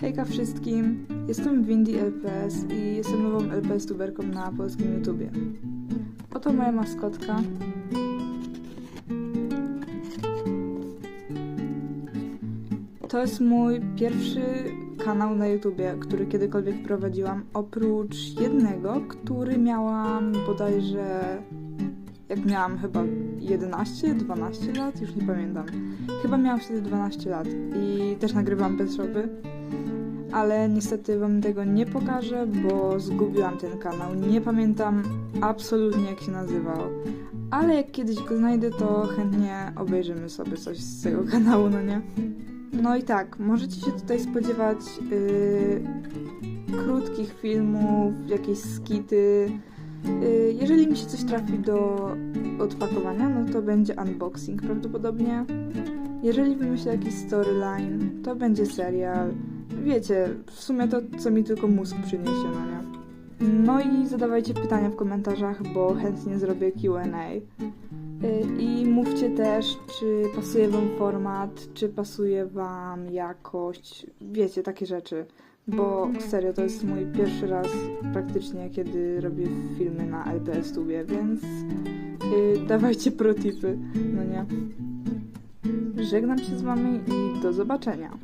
Hejka wszystkim, jestem Windy LPS i jestem nową LPS tuberką na polskim YouTubie. Oto moja maskotka. To jest mój pierwszy kanał na YouTubie, który kiedykolwiek prowadziłam, oprócz jednego, który miałam bodajże jak miałam chyba 11-12 lat, już nie pamiętam. Chyba miałam wtedy 12 lat i też nagrywałam bez szopy, ale niestety wam tego nie pokażę, bo zgubiłam ten kanał. Nie pamiętam absolutnie jak się nazywał, ale jak kiedyś go znajdę, to chętnie obejrzymy sobie coś z tego kanału, no nie? No i tak, możecie się tutaj spodziewać yy, krótkich filmów, jakieś skity. Yy, jeżeli mi się coś trafi do odpakowania, no to będzie unboxing prawdopodobnie. Jeżeli wymyślę jakiś storyline, to będzie serial. Wiecie, w sumie to, co mi tylko mózg przyniesie, no nie? No i zadawajcie pytania w komentarzach, bo chętnie zrobię Q&A. Y, I mówcie też, czy pasuje Wam format, czy pasuje Wam jakość, wiecie, takie rzeczy. Bo serio, to jest mój pierwszy raz praktycznie, kiedy robię filmy na LPS Tubie, więc yy, dawajcie protipy, no nie? Żegnam się z Wami i do zobaczenia.